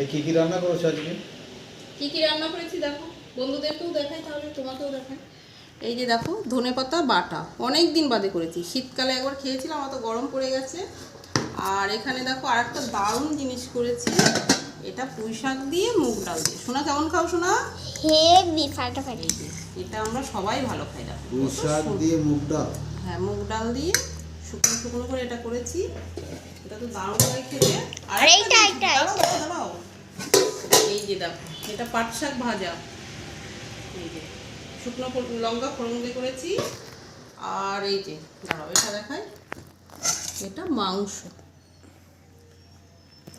এই কি কি রান্না করেছ আজকে? কি কি রান্না করেছি দেখো। বন্ধুদেরকেও দেখাই তাহলে তোমাকেও দেখাই। এই যে দেখো ধনে পাতা বাটা। অনেক দিন বাদে করেছি। শীতকালে একবার খেয়েছিলাম অত গরম পড়ে গেছে। আর এখানে দেখো আর একটা দারুণ জিনিস করেছি। এটা পুঁই শাক দিয়ে মুগ ডাল দিয়ে। শোনা কেমন খাও শোনা হেভি ফাটাফাটি। এটা আমরা সবাই ভালো খাই দেখো। পুঁই শাক দিয়ে মুগ ডাল? হ্যাঁ মুগ ডাল দিয়ে শুকনো শুকনো করে এটা করেছি। এটা তো দারুণ লাগে খেতে। আর দাঁড়াও, দাঁড়াও। এই যে দেখো এটা পাট শাক ভাজা। এই যে শুকনো লঙ্কা ফোড়ন দিয়ে করেছি। আর এই যে দাঁড়াও এটা দেখাই। এটা মাংস।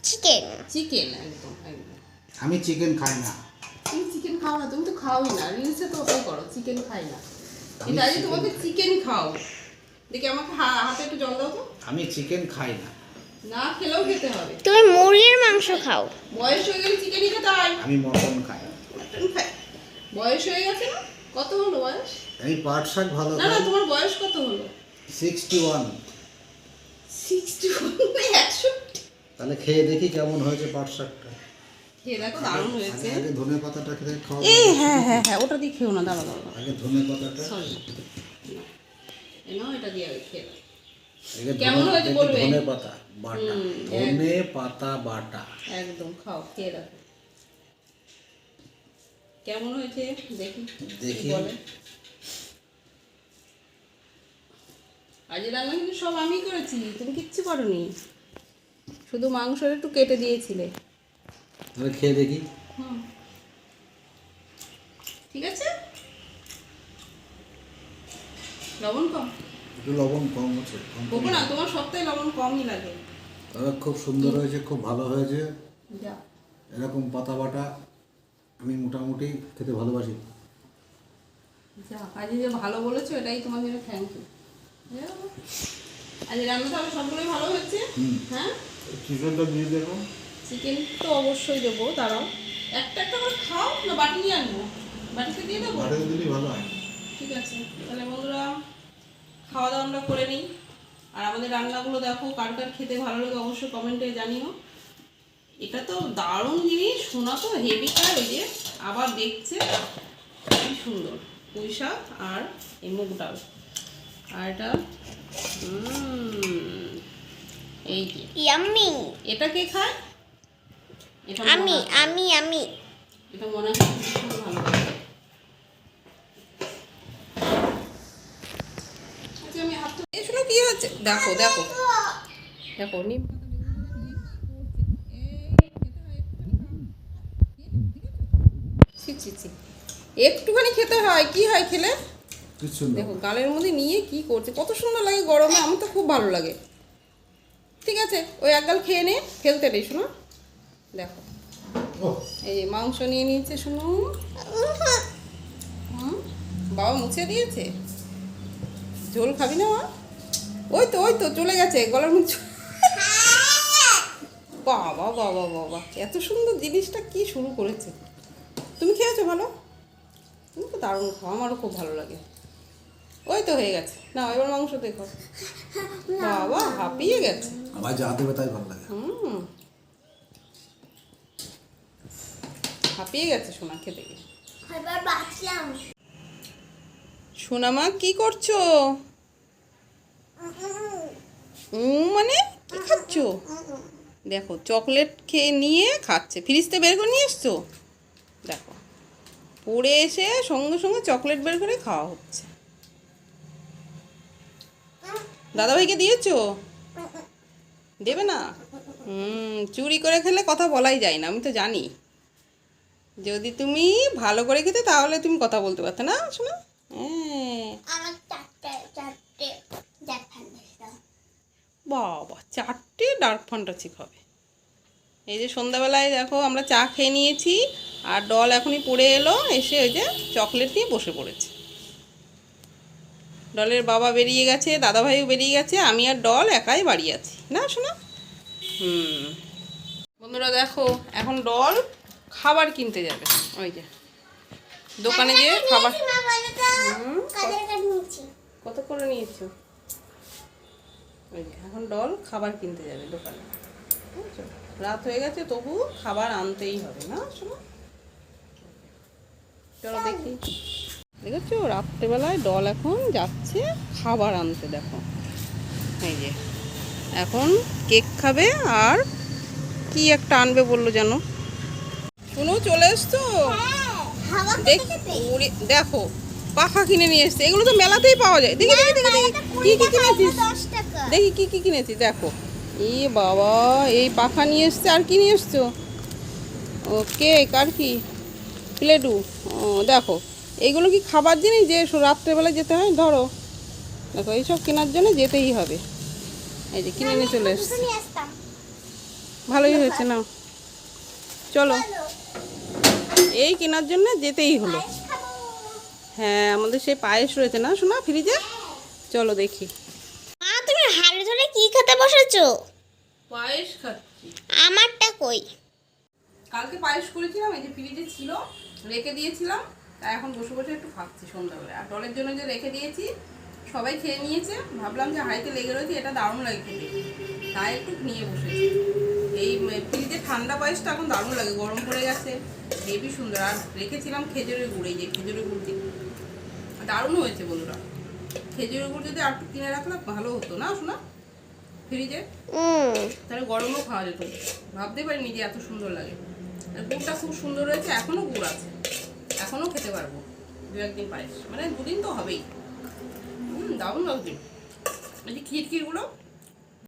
চিকেন। চিকেন একদম একদম। আমি চিকেন খাই না। তুমি চিকেন খাও না তুমি তো খাওই না। রিলসে তো ওটাই করো চিকেন খাই না। এটা আজকে তোমাকে চিকেন খাও। দেখি আমাকে হা- হাতে একটু জল দাও তো। আমি চিকেন খাই না। না খেলেও খেতে হবে। তুমি মুরগির মাংস খাও। বয়স হয়ে গেলে চিকেনই খেতে হয়। আমি মটন খাই। বয়স হয়ে গেছে না? কত হলো বয়স? আমি পাট শাক ভালো না না তোমার বয়স কত হলো? সিক্সটি ওয়ান সিক্সটি একষট্টি তাহলে খেয়ে দেখি কেমন হয়েছে পাট শাকটা। খেয়ে দেখো দারুণ হয়েছে। আগে আগে ধনে পাতাটা খেতে খাওয়া এই হ্যাঁ হ্যাঁ হ্যাঁ ওটা দিয়ে খেও না দাঁড়া দাঁড়া আগে ধনে পাতাটা। সরি নাও এটা দিয়ে আগে খেয়ে কেমন হয়েছে বলবে? ধনে পাতা বাটা। ধনে পাতা বাটা। একদম খাও খেয়ে দেখো। কেমন হয়েছে? দেখি দেখি। বলে। আজ রান্না কিন্তু সব আমি করেছি তুমি কিচ্ছু করনি। শুধু মাংস একটু কেটে দিয়েছিলে। তাহলে খেয়ে দেখি। হুম। ঠিক আছে? লবণ কম? একটু লবণ কম আছে কম না তোমার সপ্তাহে লবণ কমই লাগে। তবে খুব সুন্দর হয়েছে খুব ভালো হয়েছে। যা। এরকম পাতা বাটা আমি মোটামুটি খেতে ভালোবাসি। যা আজ যে ভালো বলেছ এটাই তোমার জন্য থ্যাংক ইউ আজ রান্না তাহলে সবগুলোই ভালো হচ্ছে হ্যাঁ? চিকেনটা দিয়ে দেখো চিকেন তো অবশ্যই দেবো দাঁড়াও। একটা একটা করে খাও না বাটি নিয়ে আনব? বাটিতে দিয়ে দেবো? বাটাতে দিলেই ভালো হয়। ঠিক আছে তাহলে বন্ধুরা খাওয়া দাওয়া আমরা করে নিই। আর আমাদের রান্নাগুলো দেখো কার কার খেতে ভালো লাগে অবশ্যই কমেন্টে জানিও। এটা তো দারুণ জিনিস শোনা তো হেভি খায় ওই যে আবার দেখছে। কি সুন্দর পুঁই শাক আর এই মুগ ডাল। আর এটা এই যে। ইয়াম্মি এটা কে খায়? এটা আমি আমি আমি। এটা মনে হয় ভালো লাগে। আচ্ছা, আমি হাতটা- এই হচ্ছে। দেখো দেখো। দেখো নিম। একটুখানি খেতে হয়। কি হয় খেলে? দেখো গালের মধ্যে নিয়ে কি করছে? কত সুন্দর লাগে গরমে। আমার তো খুব ভালো লাগে। ঠিক আছে? ওই এক গাল খেয়ে নে। ফেলতে নেই শোনো। দেখো। এই যে মাংস নিয়ে নিয়েছে শুনো। বাবা মুছে দিয়েছে? ঝোল খাবি না মা? ওই তো ওই তো চলে গেছে গলার মুখ বাবা বাবা বাবা এত সুন্দর জিনিসটা কি শুরু করেছে? তুমি খেয়েছো ভালো? তুমি তো দারুণ খাও আমারও খুব ভালো লাগে। ওই তো হয়ে গেছে। না এবার মাংস দেখো। বাবা হাঁপিয়ে গেছে। আমার যা দেবে তাই ভালো লাগে। হুম। হাঁপিয়ে গেছে সোনা খেতে গিয়ে। সোনামা কি করছ? মানে কি খাচ্ছ? দেখো, চকলেট খেয়ে নিয়ে খাচ্ছে। ফ্রিজতে বের করে নিয়ে এসছো? দেখো, পড়ে এসে সঙ্গে সঙ্গে চকলেট বের করে খাওয়া হচ্ছে। দাদাভাইকে দিয়েছ? দেবে না? হুম, চুরি করে খেলে কথা বলাই যায় না, আমি তো জানি। যদি তুমি ভালো করে খেতে, তাহলে তুমি কথা বলতে পারতে না, শোনা? হ্যাঁ আমার চারটে চারটে দেখান বাবা চারটে ডার্ক ফ্যান্টাসি হবে। এই যে সন্ধ্যাবেলায় দেখো আমরা চা খেয়ে নিয়েছি আর ডল এখনই পড়ে এলো এসে ওই যে চকলেট নিয়ে বসে পড়েছে। ডলের বাবা বেরিয়ে গেছে দাদাভাইও বেরিয়ে গেছে আমি আর ডল একাই বাড়ি আছি। না শোনা? হুম। বন্ধুরা দেখো এখন ডল খাবার কিনতে যাবে। ওই যে দোকানে গিয়ে খাবার কত করে নিয়েছো? এখন ডল খাবার কিনতে যাবে দোকানে। বুঝেছ? রাত হয়ে গেছে তবু খাবার আনতেই হবে না শোনো চলো দেখি। দেখেছ? রাত্রেবেলায় ডল এখন যাচ্ছে খাবার আনতে দেখো। এই যে এখন কেক খাবে আর কি একটা আনবে বলল যেন শুনো চলে এসছো? হাওয়া দেখ ওরে, দেখো পাখা কিনে নিয়ে এসছে। এগুলো তো মেলাতেই পাওয়া যায়। দেখি দেখি দেখি কি কি কিনেছিস? দেখি কি কি কিনেছি দেখো। এ বাবা এই পাখা নিয়ে এসছে আর কি নিয়ে এসছো? ও কেক আর কি? প্লেডু। ও দেখো এইগুলো কি খাবার জিনিস? যে রাত্রেবেলা যেতে হয় ধরো। দেখো এইসব কেনার জন্য যেতেই হবে। এই যে কিনে নিয়ে চলে এসছে। ভালোই হয়েছে না চলো। এই কেনার জন্য যেতেই হলো। হ্যাঁ আমাদের সেই পায়েস রয়েছে না শোনা ফ্রিজে? চলো দেখি। খেতে বসেছো? পায়েস খাচ্ছি। আমারটা কই? কালকে পায়েস করেছিলাম এই যে ফ্রিজে ছিল রেখে দিয়েছিলাম তাই এখন বসে বসে একটু খাচ্ছি সন্ধ্যাবেলা আর ডলের জন্য যে রেখে দিয়েছি সবাই খেয়ে নিয়েছে। ভাবলাম যে হাইতে লেগে রয়েছে এটা দারুণ লাগে খেতে। তাই একটু নিয়ে বসেছি। এই ফ্রিজে ঠান্ডা পায়েসটা এখন দারুণ লাগে গরম পড়ে গেছে হেবি সুন্দর। আর রেখেছিলাম খেজুরের গুড় এই যে খেজুরের গুড় দিয়ে। দারুণ হয়েছে বন্ধুরা। খেজুরের গুড় যদি আর একটু কিনে রাখলে ভালো হতো না শোনা ফ্রিজে? তাহলে গরমও খাওয়া যেত। ভাবতে পারিনি যে এত সুন্দর লাগে। আর গুড়টা খুব সুন্দর হয়েছে এখনও গুড় আছে। এখনও খেতে পারব। দু একদিন পায়েস মানে দুদিন তো হবেই। হুম দারুণ লাগছে। এই যে ক্ষীর ক্ষীরগুলো